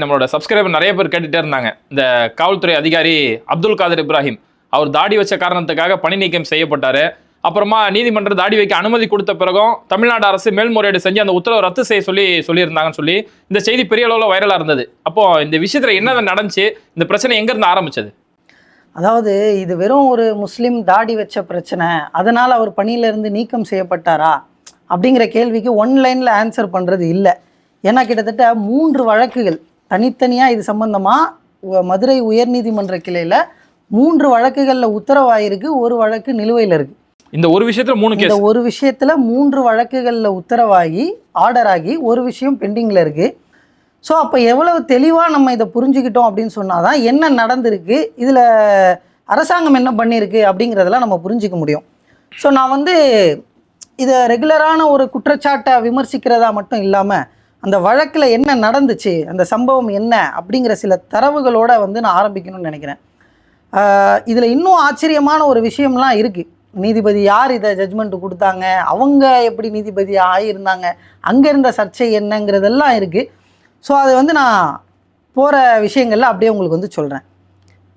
நம்மளோட சப்ஸ்கிரைபர் நிறைய பேர் கேட்டுட்டே இருந்தாங்க. இந்த காவல்துறை அதிகாரி அப்துல் காதர் இப்ராஹிம் அவர் தாடி வச்ச காரணத்துக்காக பணி நீக்கம் செய்யப்பட்டார். அப்புறமா நீதிமன்றம் தாடி வைக்க அனுமதி கொடுத்த பிறகும் தமிழ்நாடு அரசு மேல்முறையீடு செஞ்சு அந்த உத்தரவை ரத்து செய்ய சொல்லி சொல்லியிருந்தாங்கன்னு சொல்லி இந்த செய்தி பெரிய அளவில் வைரலாக இருந்தது. அப்போ இந்த விஷயத்தில் என்ன நடந்துச்சு? இந்த பிரச்சனை எங்கேருந்து ஆரம்பிச்சது? அதாவது இது வெறும் ஒரு முஸ்லீம் தாடி வச்ச பிரச்சனை. அதனால் அவர் பணியிலிருந்து நீக்கம் செய்யப்பட்டாரா? அப்படிங்கிற கேள்விக்கு ஒன் லைனில் ஆன்சர் பண்ணுறது இல்லை. ஏன்னா கிட்டத்தட்ட மூன்று வழக்குகள் தனித்தனியாக இது சம்பந்தமாக மதுரை உயர்நீதிமன்ற கிளையில் மூன்று வழக்குகளில் உத்தரவாயிருக்கு ஒரு வழக்கு நிலுவையில் இருக்குது இந்த ஒரு விஷயத்துல மூணு இந்த ஒரு விஷயத்தில் மூன்று வழக்குகளில் உத்தரவாகி ஆர்டர் ஆகி ஒரு விஷயம் பெண்டிங்கில் இருக்குது ஸோ அப்போ எவ்வளவு தெளிவாக நம்ம இதை புரிஞ்சுக்கிட்டோம் அப்படின்னு சொன்னால் தான் என்ன நடந்திருக்கு இதில் அரசாங்கம் என்ன பண்ணியிருக்கு அப்படிங்கிறதெல்லாம் நம்ம புரிஞ்சிக்க முடியும். ஸோ நான் வந்து இதை ரெகுலரான ஒரு குற்றச்சாட்டை விமர்சிக்கிறதா மட்டும் இல்லாமல் அந்த வழக்கில் என்ன நடந்துச்சு அந்த சம்பவம் என்ன அப்படிங்கிற சில தரவுகளோட வந்து நான் ஆரம்பிக்கணும்னு நினைக்கிறேன். இதில் இன்னும் ஆச்சரியமான ஒரு விஷயம்லாம் இருக்குது நீதிபதி யார் இதை ஜட்ஜ்மெண்ட் கொடுத்தாங்க? அவங்க எப்படி நீதிபதி ஆகியிருந்தாங்க அங்கே இருந்த சர்ச்சை என்னங்கிறதெல்லாம் இருக்குது ஸோ அது வந்து நான் போகிற விஷயங்கள்ல அப்படியே உங்களுக்கு வந்து சொல்கிறேன்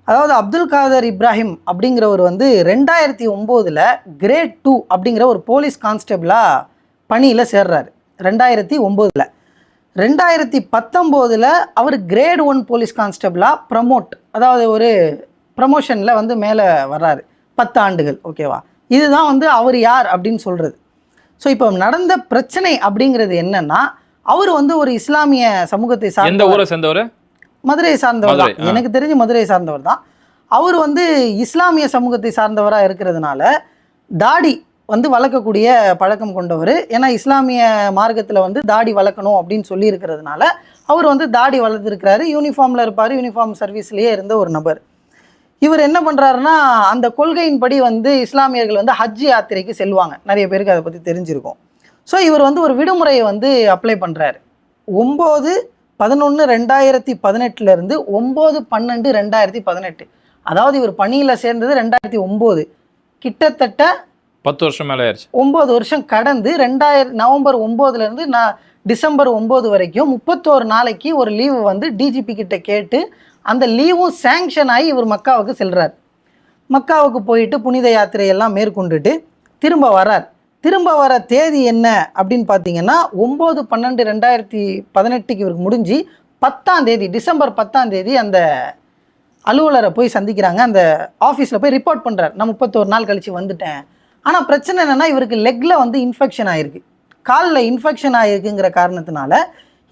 அதாவது அப்துல் காதர் இப்ராஹிம் அப்படிங்கிறவர் வந்து ரெண்டாயிரத்தி ஒம்போதில் கிரேட் டூ அப்படிங்கிற ஒரு போலீஸ் கான்ஸ்டபிளாக பணியில் சேர்றாரு. ரெண்டாயிரத்தி ஒம்போதில். ரெண்டாயிரத்தி பத்தொம்போதில் அவர் கிரேட் ஒன் போலீஸ் கான்ஸ்டபிளாக ப்ரமோட் அதாவது ஒரு ப்ரமோஷனில் வந்து மேலே வர்றாரு. பத்து ஆண்டுகள் ஓகேவா இதுதான் வந்து அவர் யார் அப்படின்னு சொல்கிறது ஸோ இப்போ நடந்த பிரச்சனை அப்படிங்கிறது என்னன்னா அவர் வந்து ஒரு இஸ்லாமிய சமூகத்தை சார்ந்த ஊரை சேர்ந்தவர்? மதுரையை சார்ந்தவர் தான். எனக்கு தெரிஞ்சு மதுரையை சார்ந்தவர் தான். அவர் வந்து இஸ்லாமிய சமூகத்தை சார்ந்தவராக இருக்கிறதுனால தாடி வந்து வளர்க்கக்கூடிய பழக்கம் கொண்டவர். ஏன்னா இஸ்லாமிய மார்க்கத்தில் வந்து தாடி வளர்க்கணும் அப்படின்னு சொல்லி இருக்கிறதுனால அவர் வந்து தாடி வளர்த்துருக்கிறாரு. யூனிஃபார்மில் இருப்பார். யூனிஃபார்ம் சர்வீஸ்லேயே இருந்த ஒரு நபர். இவர் என்ன பண்ணுறாருன்னா அந்த கொள்கையின்படி வந்து இஸ்லாமியர்கள் வந்து ஹஜ் யாத்திரைக்கு செல்வாங்க. நிறைய பேருக்கு அதை பற்றி தெரிஞ்சிருக்கும். ஸோ இவர் வந்து ஒரு விடுமுறையை வந்து அப்ளை பண்ணுறாரு ஒம்பது பதினொன்று ரெண்டாயிரத்தி பதினெட்டுலேருந்து ஒம்பது பன்னெண்டு ரெண்டாயிரத்தி பதினெட்டு. அதாவது இவர் பணியில் சேர்ந்தது ரெண்டாயிரத்தி ஒம்பது. கிட்டத்தட்ட பத்து வருஷம் மேலே ஆயிடுச்சு. ஒம்பது வருஷம் கடந்து ரெண்டாயிரம் நவம்பர் ஒம்போதுலேருந்து நான் டிசம்பர் ஒம்பது வரைக்கும் முப்பத்தோரு நாளைக்கு ஒரு லீவு வந்து டிஜிபி கிட்ட கேட்டு அந்த லீவும் சேங்ஷன் ஆகி இவர் மக்காவுக்கு செல்கிறார் மக்காவுக்கு போயிட்டு புனித யாத்திரையெல்லாம் மேற்கொண்டுட்டு திரும்ப வரார். திரும்ப வர தேதி என்ன அப்படின்னு பார்த்தீங்கன்னா ஒம்பது பன்னெண்டு ரெண்டாயிரத்தி பதினெட்டுக்கு இவருக்கு முடிஞ்சு பத்தாம் தேதி டிசம்பர் பத்தாம் தேதி அந்த அலுவலரை போய் சந்திக்கிறாங்க. அந்த ஆஃபீஸில் போய் ரிப்போர்ட் பண்ணுறார் நான் முப்பத்தோரு நாள் கழித்து வந்துட்டேன். ஆனால் பிரச்சனை என்னென்னா இவருக்கு லெக்கில் வந்து இன்ஃபெக்ஷன் ஆகிருக்கு காலில் இன்ஃபெக்ஷன் ஆகிருக்குங்கிற காரணத்தினால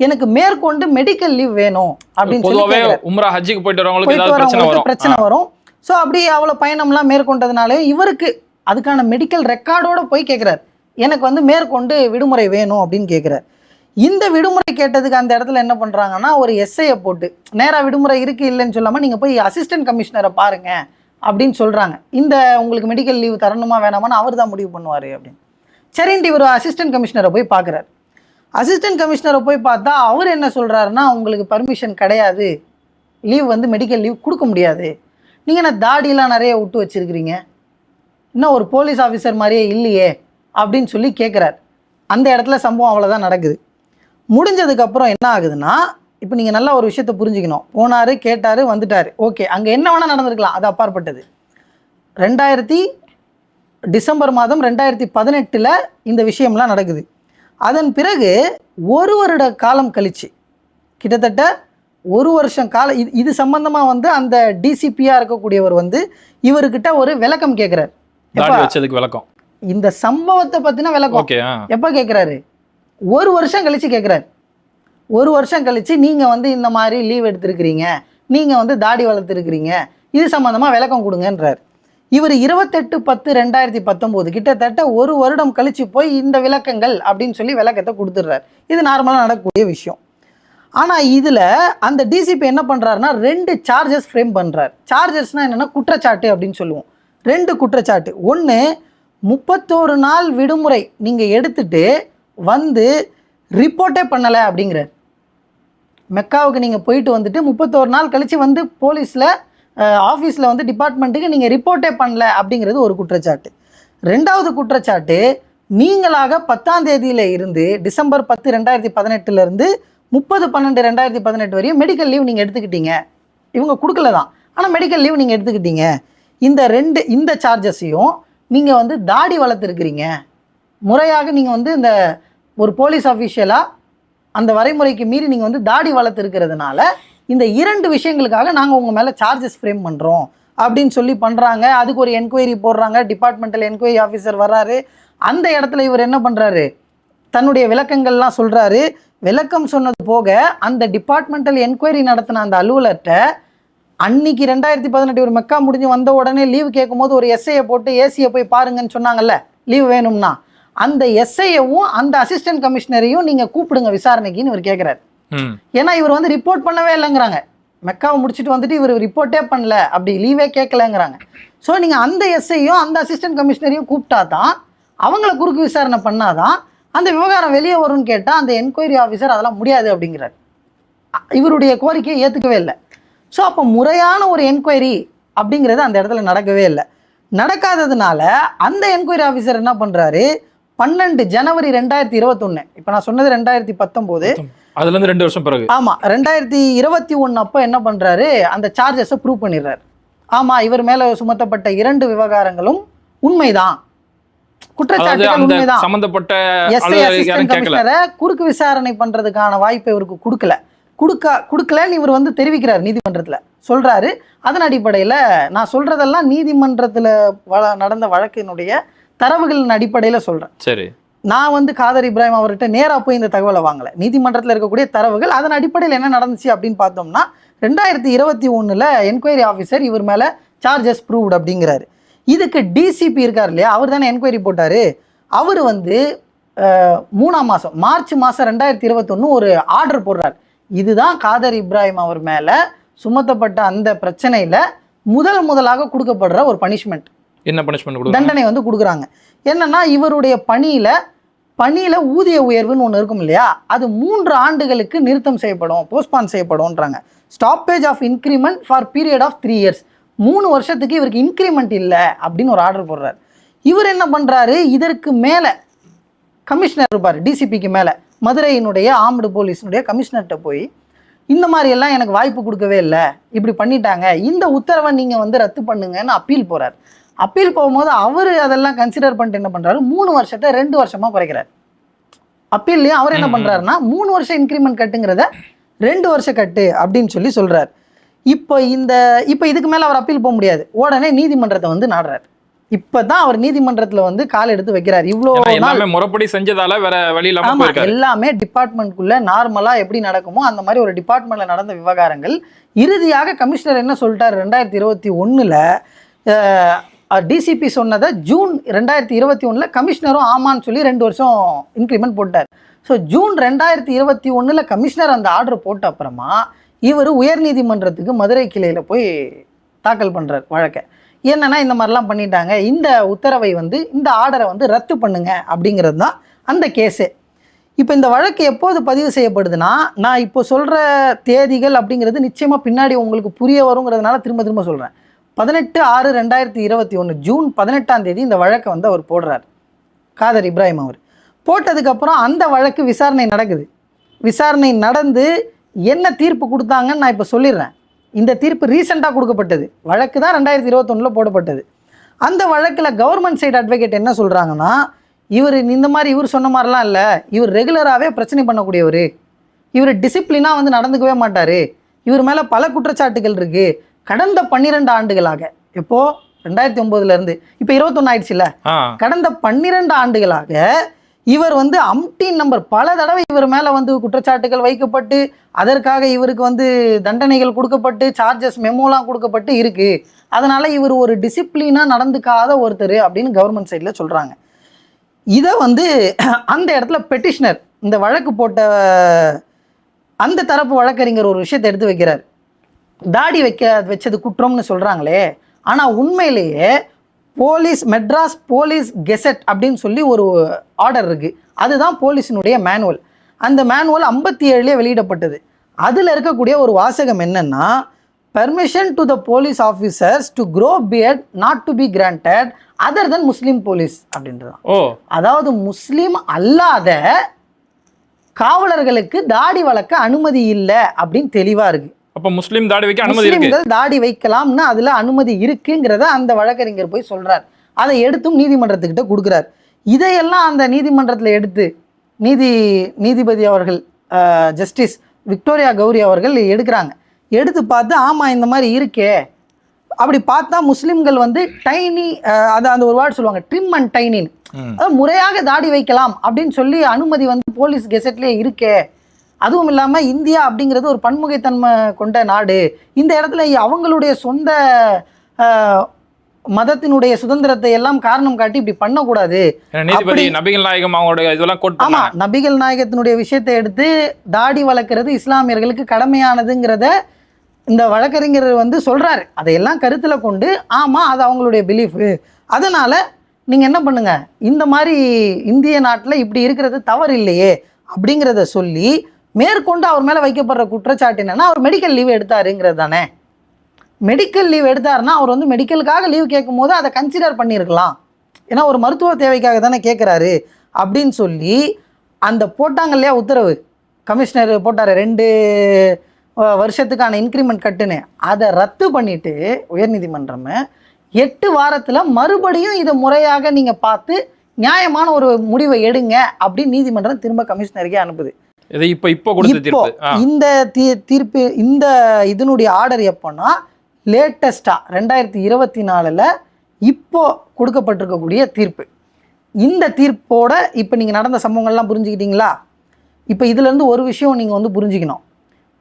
எனக்கு மேற்கொண்டு மெடிக்கல் லீவ் வேணும் அப்படின்னு சொல்லி. உம்ரா ஹஜ்ஜுக்கு போயிட்டு வரவங்களுக்கு பிரச்சனை வரும். ஸோ அப்படி அவ்வளோ பயணம்லாம் மேற்கொண்டதுனாலே இவருக்கு அதுக்கான மெடிக்கல் ரெக்கார்டோட போய் கேட்குறாரு எனக்கு வந்து மேற்கொண்டு விடுமுறை வேணும் அப்படின்னு கேட்குறாரு இந்த விடுமுறை கேட்டதுக்கு அந்த இடத்துல என்ன பண்ணுறாங்கன்னா ஒரு எஸ்ஐயை போட்டு நேராக விடுமுறை இருக்கு இல்லைன்னு சொல்லாமல் நீங்கள் போய் அசிஸ்டன்ட் கமிஷனரை பாருங்க. அப்படின்னு சொல்கிறாங்க இந்த உங்களுக்கு மெடிக்கல் லீவ் தரணுமா வேணாமான்னு அவர் தான் முடிவு பண்ணுவார் அப்படின்னு. சரின்ட்டு இவர் அசிஸ்டன்ட் கமிஷனரை போய் பார்க்குறாரு அசிஸ்டன்ட் கமிஷனரை போய் பார்த்தா அவர் என்ன சொல்கிறாருன்னா உங்களுக்கு பர்மிஷன் கிடையாது. லீவ் வந்து மெடிக்கல் லீவ் கொடுக்க முடியாது. நீங்கள் என்ன தாடியெல்லாம் நிறைய விட்டு வச்சுருக்கிறீங்க? இன்னும் ஒரு போலீஸ் ஆஃபீஸர் மாதிரியே இல்லையே அப்படின்னு சொல்லி கேட்குறாரு அந்த இடத்துல சம்பவம் அவ்வளோதான் நடக்குது. முடிஞ்சதுக்கப்புறம் என்ன ஆகுதுன்னா இப்போ நீங்கள் நல்லா ஒரு விஷயத்த புரிஞ்சுக்கணும். போனார் கேட்டார் வந்துட்டார். ஓகே அங்கே என்ன வேணால் நடந்திருக்கலாம். அது அப்பாற்பட்டது. ரெண்டாயிரத்தி டிசம்பர் மாதம் ரெண்டாயிரத்தி பதினெட்டில் இந்த விஷயம்லாம் நடக்குது. அதன் பிறகு ஒரு வருட காலம் கழிச்சு கிட்டத்தட்ட ஒரு வருஷம் கால இது இது சம்பந்தமாக வந்து அந்த டிசிபியாக இருக்கக்கூடியவர் வந்து இவர்கிட்ட ஒரு விளக்கம் கேட்குறாரு வச்சதுக்கு விளக்கம். இந்த சம்பவத்தை பற்றின விளக்கம். எப்போ கேட்குறாரு ஒரு வருஷம் கழிச்சு கேட்குறாரு ஒரு வருஷம் கழித்து நீங்கள் வந்து இந்த மாதிரி லீவ் எடுத்திருக்கிறீங்க. நீங்கள் வந்து தாடி வளர்த்துருக்கிறீங்க. இது சம்மந்தமாக விளக்கம் கொடுங்கன்றார். இவர் இருபத்தெட்டு பத்து ரெண்டாயிரத்தி பத்தொம்போது கிட்டத்தட்ட ஒரு வருடம் கழித்து போய் இந்த விளக்கங்கள் அப்படின்னு சொல்லி விளக்கத்தை கொடுத்துட்றாரு. இது நார்மலாக நடக்கக்கூடிய விஷயம். ஆனால் இதில் அந்த டிசிபி என்ன பண்ணுறாருன்னா ரெண்டு சார்ஜஸ் ஃப்ரேம் பண்ணுறார் சார்ஜஸ்னால் என்னென்னா குற்றச்சாட்டு அப்படின்னு சொல்லுவோம். ரெண்டு குற்றச்சாட்டு. ஒன்று முப்பத்தோரு நாள் விடுமுறை நீங்கள் எடுத்துட்டு வந்து ரிப்போர்ட்டே பண்ணலை அப்படிங்கிறார். மெக்காவுக்கு நீங்கள் போயிட்டு வந்துட்டு முப்பத்தோரு நாள் கழித்து வந்து போலீஸில் ஆஃபீஸில் வந்து டிபார்ட்மெண்ட்டுக்கு நீங்கள் ரிப்போர்ட்டே பண்ணல அப்படிங்கிறது ஒரு குற்றச்சாட்டு. ரெண்டாவது குற்றச்சாட்டு நீங்களாக பத்தாம் தேதியில் இருந்து டிசம்பர் பத்து ரெண்டாயிரத்தி பதினெட்டுலேருந்து முப்பது பன்னெண்டு ரெண்டாயிரத்தி பதினெட்டு வரையும் மெடிக்கல் லீவ் நீங்கள் எடுத்துக்கிட்டீங்க. இவங்க கொடுக்கல தான். ஆனால் மெடிக்கல் லீவ் நீங்கள் எடுத்துக்கிட்டீங்க. இந்த ரெண்டு இந்த சார்ஜஸையும் நீங்கள் வந்து தாடி வளர்த்துருக்கிறீங்க. முறையாக நீங்கள் வந்து இந்த ஒரு போலீஸ் அஃபீஷியலாக அந்த வரைமுறைக்கு மீறி நீங்கள் வந்து தாடி வளர்த்துருக்கிறதுனால இந்த இரண்டு விஷயங்களுக்காக நாங்கள் உங்கள் மேலே சார்ஜஸ் ஃப்ரேம் பண்ணுறோம் அப்படின்னு சொல்லி பண்ணுறாங்க அதுக்கு ஒரு என்கொயரி போடுறாங்க. டிபார்ட்மெண்டல் என்கொயரி ஆஃபீஸர் வர்றாரு. அந்த இடத்துல இவர் என்ன பண்ணுறாரு தன்னுடைய விளக்கங்கள்லாம் சொல்கிறாரு விளக்கம் சொன்னது போக அந்த டிபார்ட்மெண்டல் என்கொயரி நடத்தின அந்த அலுவலர்கிட்ட அன்னைக்கு ரெண்டாயிரத்தி பதினெட்டு ஒரு மெக்கா முடிஞ்சு வந்த உடனே லீவு கேட்கும்போது ஒரு எஸ்ஐயை போட்டு ஏசியை போய் பாருங்கன்னு சொன்னாங்கல்ல. லீவ் வேணும்னா. அந்த எஸ்ஐயவும் அந்த அசிஸ்டன்ட் கமிஷனரையும் நீங்கள் கூப்பிடுங்க விசாரணைக்குன்னு இவர் கேட்குறாரு ஏன்னா இவர் வந்து ரிப்போர்ட் பண்ணவே இல்லைங்கிறாங்க. மெக்காவை முடிச்சுட்டு வந்துட்டு இவர் ரிப்போர்ட்டே பண்ணல. அப்படி லீவே கேட்கலங்கிறாங்க ஸோ நீங்கள் அந்த எஸ்ஐயும் அந்த அசிஸ்டன்ட் கமிஷனரையும் கூப்பிட்டா தான் அவங்கள குறுக்கு விசாரணை பண்ணாதான் அந்த விவகாரம் வெளியே வரும்னு கேட்டால் அந்த என்கொயரி ஆஃபீஸர் அதெல்லாம் முடியாது அப்படிங்கிறார். இவருடைய கோரிக்கையை ஏற்றுக்கவே இல்லை. ஸோ அப்போ முறையான ஒரு என்கொயரி அப்படிங்கிறது அந்த இடத்துல நடக்கவே இல்லை. நடக்காததுனால அந்த என்கொயரி ஆஃபீஸர் என்ன பண்ணுறாரு பன்னெண்டு ஜனவரி ரெண்டாயிரத்தி இருபத்தொன்று இப்போ நான் சொன்னது ரெண்டாயிரத்தி பத்தொம்போது. அதுல இருந்து ரெண்டு வருஷம் பிறகு. ஆமா ரெண்டாயிரத்தி இருபத்தி ஒன்று அப்போ என்ன பண்றாரு? அந்த சார்ஜஸை ப்ரூவ் பண்ணிடுறாரு. ஆமா இவர் மேல சுமத்தப்பட்ட இரண்டு விவகாரங்களும் உண்மைதான். குற்றச்சாட்டுகள் உண்மைதான். சம்பந்தப்பட்ட எஸ்ஐ அசிஸ்டன்ட் கமிஷனரை குறுக்கு விசாரணை பண்றதுக்கான வாய்ப்பை இவருக்கு கொடுக்கல. கொடுக்க கொடுக்கலன்னு இவர் வந்து தெரிவிக்கிறார் நீதிமன்றத்துல. சொல்றாரு. அதன் அடிப்படையில நான் சொல்றதெல்லாம் நீதிமன்றத்துல வழ- நடந்த வழக்கினுடைய தரவுகளின் அடிப்படையில சொல்றேன். சரி. நான் வந்து காதர் இப்ராஹிம் அவர்கிட்ட நேராக போய் இந்த தகவலை வாங்கலை. நீதிமன்றத்தில் இருக்கக்கூடிய தரவுகள் அதன் அடிப்படையில் என்ன நடந்துச்சு அப்படின்னு பார்த்தோம்னா ரெண்டாயிரத்தி இருபத்தி ஒன்றில் என்கொயரி ஆஃபீஸர் இவர் மேலே சார்ஜஸ் ப்ரூவ்ட் அப்படிங்கிறாரு. இதுக்கு டிசிபி இருக்கார் இல்லையா? அவர் தானே என்கொயரி போட்டார். அவர் வந்து மூணாம் மாதம் மார்ச் மாதம் ரெண்டாயிரத்தி இருபத்தொன்று ஒரு ஆர்டர் போடுறார். இதுதான் காதர் இப்ராஹிம் அவர் மேலே சுமத்தப்பட்ட அந்த பிரச்சனையில் முதல் முதலாக கொடுக்கப்படுற ஒரு பனிஷ்மெண்ட் என்ன பனிஷ்மெண்ட் கொடுக்குறாங்க? தண்டனை வந்து கொடுக்குறாங்க. என்னன்னா இவருடைய பணியில பணியில ஊதிய உயர்வுன்னு ஒன்று இருக்கும் இல்லையா? அது மூன்று ஆண்டுகளுக்கு நிறுத்தம் செய்யப்படும் postpone செய்யப்படும்ன்றாங்க. Stoppage of increment for period of three years மூணு வருஷத்துக்கு இவருக்கு இன்க்ரிமெண்ட் இல்லை அப்படின்னு ஒரு ஆர்டர் போடுறாரு. இவர் என்ன பண்றாரு? இதற்கு மேலே கமிஷனர் இருப்பார் டிசிபிக்கு மேலே. மதுரையினுடைய ஆம்டு போலீஸினுடைய கமிஷனர்கிட்ட போய் இந்த மாதிரி எல்லாம் எனக்கு வாய்ப்பு கொடுக்கவே இல்லை. இப்படி பண்ணிட்டாங்க. இந்த உத்தரவை நீங்கள் வந்து ரத்து பண்ணுங்கன்னு அப்பீல் போகிறார் அப்பீல் போகும்போது அவர் அதெல்லாம் கன்சிடர் பண்ணிட்டு என்ன பண்ணுறாரு மூணு வருஷத்தை ரெண்டு வருஷமாக குறைக்கிறார். அப்பீல்லையும் அவர் என்ன. பண்ணுறாருன்னா மூணு வருஷம் இன்க்ரிமெண்ட் கட்டுங்கிறத ரெண்டு வருஷம் கட்டு அப்படின்னு சொல்லி சொல்கிறார் இப்போ இந்த இப்போ இதுக்கு மேலே அவர் அப்பீல் போக முடியாது. உடனே நீதிமன்றத்தை வந்து நாடுறாரு. இப்போ தான் அவர் நீதிமன்றத்தில் வந்து கால் எடுத்து வைக்கிறார். இவ்வளோ முறைப்படி செஞ்சதால வேற வழி இல்லாம ஆமா போயிருக்காரு. எல்லாமே டிபார்ட்மெண்ட்குள்ள நார்மலா எப்படி நடக்குமோ அந்த மாதிரி ஒரு டிபார்ட்மெண்ட்ல நடந்த விவகாரங்கள். இறுதியாக கமிஷனர் என்ன சொல்லிட்டாரு? ரெண்டாயிரத்தி இருபத்தி ஒண்ணுல டிசிபி சொன்னதை ஜூன் ரெண்டாயிரத்தி இருபத்தி ஒன்றில் கமிஷனரும் ஆமான்னு சொல்லி ரெண்டு வருஷம் இன்க்ரிமெண்ட் போட்டார். ஸோ ஜூன் ரெண்டாயிரத்தி இருபத்தி ஒன்றில் கமிஷனர் அந்த ஆர்டர் போட்ட அப்புறமா இவர் உயர்நீதிமன்றத்துக்கு மதுரை கிளையில் போய் தாக்கல் பண்ணுறார் வழக்கை. என்னென்னா இந்த மாதிரிலாம் பண்ணிட்டாங்க. இந்த உத்தரவை வந்து இந்த ஆர்டரை வந்து ரத்து பண்ணுங்க அப்படிங்கிறது தான் அந்த கேஸே இப்போ இந்த வழக்கு எப்போது பதிவு செய்யப்படுதுன்னா நான் இப்போ சொல்கிற தேதிகள் அப்படிங்கிறது நிச்சயமாக பின்னாடி உங்களுக்கு புரிய வருங்கிறதுனால திரும்ப திரும்ப சொல்கிறேன் பதினெட்டு ஆறு ரெண்டாயிரத்தி இருபத்தி ஒன்று ஜூன் பதினெட்டாம் தேதி இந்த வழக்கை வந்து அவர் போடுறார். காதர் இப்ராஹிம் அவர். போட்டதுக்கப்புறம் அந்த வழக்கு விசாரணை நடக்குது. விசாரணை நடந்து என்ன தீர்ப்பு கொடுத்தாங்கன்னு நான் இப்போ சொல்லிடுறேன். இந்த தீர்ப்பு ரீசெண்டாக கொடுக்கப்பட்டது. வழக்கு தான் ரெண்டாயிரத்தி இருபத்தொன்னில் போடப்பட்டது. அந்த வழக்கில் கவர்மெண்ட் சைடு அட்வொகேட் என்ன சொல்கிறாங்கன்னா இவர் இந்த மாதிரி இவர் சொன்ன மாதிரிலாம் இல்லை. இவர் ரெகுலராகவே பிரச்சனை பண்ணக்கூடியவர். இவர் டிசிப்ளினாக வந்து நடந்துக்கவே மாட்டார். இவர் மேலே பல குற்றச்சாட்டுகள் இருக்குது கடந்த பன்னிரெண்டு ஆண்டுகளாக. எப்போ? ரெண்டாயிரத்தி ஒம்போதுலேருந்து இப்போ இருபத்தொன்று ஆயிடுச்சுல்ல கடந்த பன்னிரண்டு ஆண்டுகளாக இவர் வந்து அம்டீன் நம்பர் பல தடவை இவர் மேலே வந்து குற்றச்சாட்டுகள் வைக்கப்பட்டு அதற்காக இவருக்கு வந்து தண்டனைகள் கொடுக்கப்பட்டு சார்ஜஸ் மெமோலாம் கொடுக்கப்பட்டு இருக்கு. அதனால இவர் ஒரு டிசிப்ளினாக நடந்துக்காத ஒருத்தர் அப்படின்னு கவர்மெண்ட் சைடில் சொல்கிறாங்க இதை வந்து அந்த இடத்துல பெட்டிஷனர் இந்த வழக்கு போட்ட அந்த தரப்பு வழக்கறிஞர் ஒரு விஷயத்தை எடுத்து வைக்கிறார். தாடி வைக்க வச்சது குற்றம்னு சொல்கிறாங்களே ஆனால் உண்மையிலேயே போலீஸ் மெட்ராஸ் போலீஸ் கெசட் அப்படின்னு சொல்லி ஒரு ஆர்டர் இருக்குது அதுதான் போலீஸினுடைய மேனுவல். அந்த மேனுவல் ஐம்பத்தி ஏழுலேயே வெளியிடப்பட்டது. அதில் இருக்கக்கூடிய ஒரு வாசகம் என்னன்னா permission to the police officers to grow beard not to be granted other than Muslim police அப்படின்றதான் ஓ. அதாவது முஸ்லீம் அல்லாத காவலர்களுக்கு தாடி வளர்க்க அனுமதி இல்லை அப்படின்னு தெளிவா இருக்கு. அப்ப முஸ்லீம் தாடி வைக்க அனுமதி இருக்கு. தாடி வைக்கலாம்னு அதுல அனுமதி இருக்குங்கிறத அந்த வழக்கறிஞர் போய் சொல்றார். அதை எடுத்தும் நீதிமன்றத்துக்கிட்ட கொடுக்குறார். இதையெல்லாம் அந்த நீதிமன்றத்துல எடுத்து நீதி நீதிபதி அவர்கள் ஜஸ்டிஸ் விக்டோரியா கௌரி அவர்கள் எடுக்கிறாங்க. எடுத்து பார்த்து ஆமா இந்த மாதிரி இருக்கே. அப்படி பார்த்தா முஸ்லிம்கள் வந்து டைனி அது அந்த ஒரு வேர்டு சொல்லுவாங்க ட்ரிம் அண்ட் டைனின்னு. முறையாக தாடி வைக்கலாம் அப்படின்னு சொல்லி அனுமதி வந்து போலீஸ் கெசட்லேயே இருக்கே. அதுவும் இல்லாமல் இந்தியா அப்படிங்கிறது ஒரு பன்முகைத்தன்மை கொண்ட நாடு. இந்த இடத்துல அவங்களுடைய சொந்த மதத்தினுடைய சுதந்திரத்தை எல்லாம் காரணம் காட்டி இப்படி பண்ணக்கூடாது. நபிகள் நாயகம் அவங்களோட இதெல்லாம் ஆமா நபிகள் நாயகத்தினுடைய விஷயத்தை எடுத்து தாடி வளர்க்கறது இஸ்லாமியர்களுக்கு கடமையானதுங்கிறத இந்த வழக்கறிஞர் வந்து சொல்றாரு. அதையெல்லாம் கருத்துல கொண்டு ஆமா அது அவங்களுடைய பிலீஃப் அதனால நீங்க என்ன பண்ணுங்க? இந்த மாதிரி இந்திய நாட்டுல இப்படி இருக்கிறது தவறு இல்லையே அப்படிங்கிறத சொல்லி மேற்கொண்டு அவர் மேலே வைக்கப்படுற குற்றச்சாட்டு என்னன்னா அவர் மெடிக்கல் லீவ் எடுத்தாருங்கிறது தானே. மெடிக்கல் லீவ் எடுத்தாருன்னா அவர் வந்து மெடிக்கலுக்காக லீவ் கேட்கும் போது அதை கன்சிடர் பண்ணியிருக்கலாம். ஏன்னா ஒரு மருத்துவ தேவைக்காக தானே கேட்குறாரு அப்படின்னு சொல்லி அந்த போட்டாங்க இல்லையா உத்தரவு? கமிஷனர் போட்டார் ரெண்டு வருஷத்துக்கான இன்க்ரிமெண்ட் கட்டுன்னு. அதை ரத்து பண்ணிவிட்டு உயர்நீதிமன்றம் எட்டு வாரத்தில் மறுபடியும் இதை முறையாக நீங்கள் பார்த்து நியாயமான ஒரு முடிவை எடுங்க அப்படின்னு நீதிமன்றம் திரும்ப கமிஷனருக்கே அனுப்புது. இது இப்ப இப்போ கொடுத்த தீர்ப்பு. இந்த தீ- தீர்ப்பு இந்த இதனுடைய ஆர்டர் எப்போன்னா லேட்டஸ்டா ரெண்டாயிரத்தி இருபத்தி நாலில் இப்போ கொடுக்கப்பட்டிருக்கக்கூடிய தீர்ப்பு. இந்த தீர்ப்போட இப்போ நீங்கள் நடந்த சம்பவங்கள்லாம் புரிஞ்சுக்கிட்டீங்களா? இப்போ இதுலேருந்து ஒரு விஷயம் நீங்கள் வந்து புரிஞ்சுக்கணும்.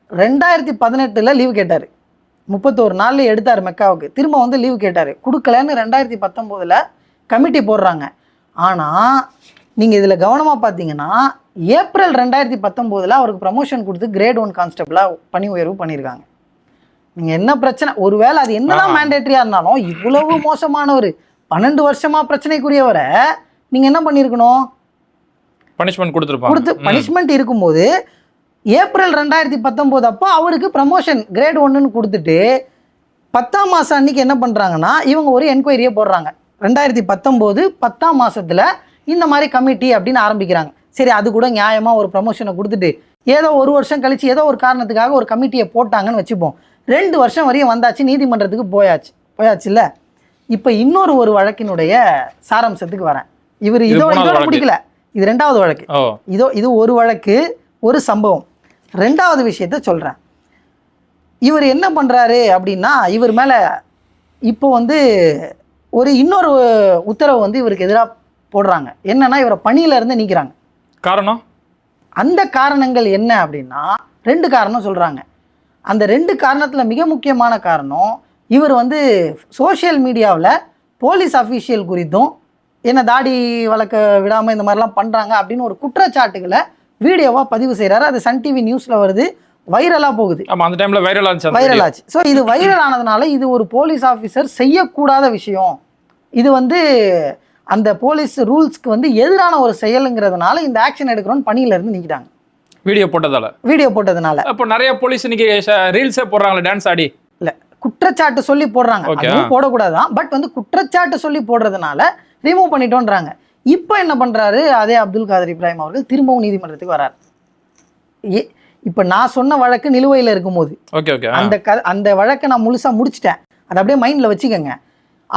ரெண்டாயிரத்தி பதினெட்டில் லீவு கேட்டார். முப்பத்தோரு நாளில் எடுத்தார் மெக்காவுக்கு. திரும்ப வந்து லீவு கேட்டார். கொடுக்கலன்னு ரெண்டாயிரத்தி பத்தொம்போதில் கமிட்டி போடுறாங்க. ஆனால் நீங்கள் இதில் கவனமாக பார்த்தீங்கன்னா ஏப்ரல் ரெண்டாயிரத்தி பத்தொம்போதில் அவருக்கு ப்ரமோஷன் கொடுத்து கிரேட் ஒன் கான்ஸ்டபிளாக பணி உயர்வு பண்ணியிருக்காங்க நீங்கள் என்ன பிரச்சனை? ஒருவேளை அது என்னதான் ஆமா. மேண்டேட்டரியாக இருந்தாலும் இவ்வளவு மோசமானவர். பன்னெண்டு வருஷமா பிரச்சனைக்குரியவரை நீங்கள் என்ன பண்ணியிருக்கணும் பனிஷ்மெண்ட் கொடுத்துருப்பாங்க. கொடுத்து பனிஷ்மெண்ட் இருக்கும்போது ஏப்ரல் ரெண்டாயிரத்தி பத்தொம்போது அப்போ அவருக்கு ப்ரமோஷன் கிரேட் ஒன்றுன்னு கொடுத்துட்டு பத்தாம் மாதம் அன்னைக்கு என்ன பண்ணுறாங்கன்னா இவங்க ஒரு என்கொயரியை போடுறாங்க. ரெண்டாயிரத்தி பத்தொம்போது பத்தாம் மாசத்துல இந்த மாதிரி கமிட்டி அப்படின்னு ஆரம்பிக்கிறாங்க. சரி அது கூட நியாயமாக ஒரு ப்ரமோஷனை கொடுத்துட்டு ஏதோ ஒரு வருஷம் கழிச்சு ஏதோ ஒரு காரணத்துக்காக ஒரு கமிட்டியை போட்டாங்கன்னு வச்சுப்போம். ரெண்டு வருஷம் வரையும் வந்தாச்சு நீதிமன்றத்துக்கு போயாச்சு. போயாச்சுல்ல இப்போ இன்னொரு ஒரு வழக்கினுடைய சாராம்சத்துக்கு வரேன். இவர் இது இதோட. பிடிக்கல இது ரெண்டாவது வழக்கு. இதோ இது ஒரு வழக்கு ஒரு சம்பவம். ரெண்டாவது விஷயத்த சொல்கிறேன் இவர் என்ன பண்ணுறாரு அப்படின்னா இவர் மேலே இப்போ வந்து ஒரு இன்னொரு உத்தரவு வந்து இவருக்கு எதிராக போடுறாங்க. என்னன்னா இவரை பணியில இருந்து நீக்கிறாங்க. காரணம்? அந்த காரணங்கள் என்ன அப்படின்னா ரெண்டு காரணம் சொல்கிறாங்க அந்த ரெண்டு காரணத்தில் மிக முக்கியமான காரணம் இவர் வந்து சோஷியல் மீடியாவில் போலீஸ் அஃபீஷியல் குறித்தும் என்ன தாடி வளர்க்க விடாமல் இந்த மாதிரிலாம் பண்ணுறாங்க அப்படின்னு ஒரு குற்றச்சாட்டுகளை வீடியோவாக பதிவு செய்கிறாரு அது சன் டிவி நியூஸில் வருது வைரலாக போகுது. ஆமா அந்த டைம்ல வைரல் ஆச்சு வைரல். ஆச்சு. ஸோ இது வைரல் ஆனதுனால இது ஒரு போலீஸ் ஆஃபீஸர் செய்யக்கூடாத விஷயம். இது வந்து அந்த போலீஸ் ரூல்ஸ்க்கு வந்து எதிரான ஒரு செயலுங்கிறதுனால இந்த ஆக்ஷன் எடுக்கிறோன்னு பணியில இருந்து நீக்கிட்டாங்க. வீடியோ போட்டதால? வீடியோ போட்டதுனால. அப்போ நிறைய போலீஸ் இன்னைக்கு ரீல்ஸே போடுறாங்களே டான்ஸ் ஆடி? இல்ல குற்றச்சாட்டு சொல்லி போடுறாங்க. அதுவும் போடக்கூடாதான் பட் வந்து குற்றச்சாட்டு சொல்லி போடுறதுனால ரிமூவ் பண்ணிட்டோன்றாங்க. இப்போ என்ன பண்றாரு அதே அப்துல் காதர் இப்ராஹிம் அவர்கள் திரும்பவும் நீதிமன்றத்துக்கு வரார். ஏ இப்போ நான் சொன்ன வழக்கு நிலுவையில் இருக்கும்போது ஓகே ஓகே. அந்த க அந்த வழக்கை நான் முழுசா முடிச்சிட்டேன். அதை அப்படியே மைண்டில் வச்சுக்கோங்க.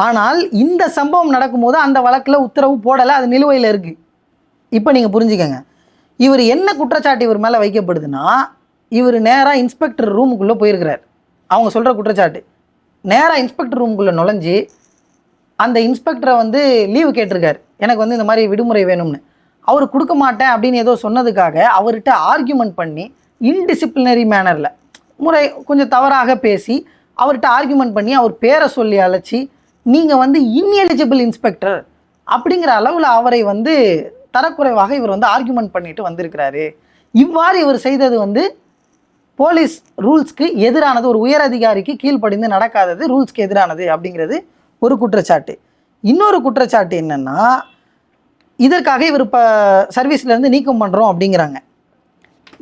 ஆனால் இந்த சம்பவம் நடக்கும்போது அந்த வழக்கில் உத்தரவு போடலை அது நிலுவையில் இருக்குது இப்போ நீங்கள் புரிஞ்சுக்கங்க. இவர் என்ன குற்றச்சாட்டு இவர் மேலே வைக்கப்படுதுன்னா இவர் நேராக இன்ஸ்பெக்டர் ரூமுக்குள்ளே போயிருக்கிறார். அவங்க சொல்கிற குற்றச்சாட்டு. நேராக இன்ஸ்பெக்டர் ரூமுக்குள்ளே நுழைஞ்சு அந்த இன்ஸ்பெக்டரை வந்து லீவு கேட்டிருக்கார். எனக்கு வந்து இந்த மாதிரி விடுமுறை வேணும்னு. அவர் கொடுக்க மாட்டேன் அப்படின்னு ஏதோ சொன்னதுக்காக அவர்கிட்ட ஆர்கியூமெண்ட் பண்ணி இன்டிசிப்ளினரி மேனரில் முறை கொஞ்சம் தவறாக பேசி அவர்கிட்ட ஆர்கியூமெண்ட் பண்ணி அவர் பேரை சொல்லி அழைச்சி நீங்கள் வந்து இன்எலிஜிபிள் இன்ஸ்பெக்டர் அப்படிங்கிற அளவில் அவரை வந்து தரக்குறைவாக இவர் வந்து ஆர்கியூமெண்ட் பண்ணிட்டு வந்திருக்கிறாரு. இவ்வாறு இவர் செய்தது வந்து போலீஸ் ரூல்ஸ்க்கு எதிரானது ஒரு உயர் அதிகாரிக்கு கீழ்ப்படிந்து நடக்காதது ரூல்ஸ்க்கு எதிரானது அப்படிங்கிறது ஒரு குற்றச்சாட்டு. இன்னொரு குற்றச்சாட்டு என்னென்னா இதற்காக இவர் இப்போ சர்வீஸ்லேருந்து நீக்கம் பண்ணுறோம் அப்படிங்கிறாங்க.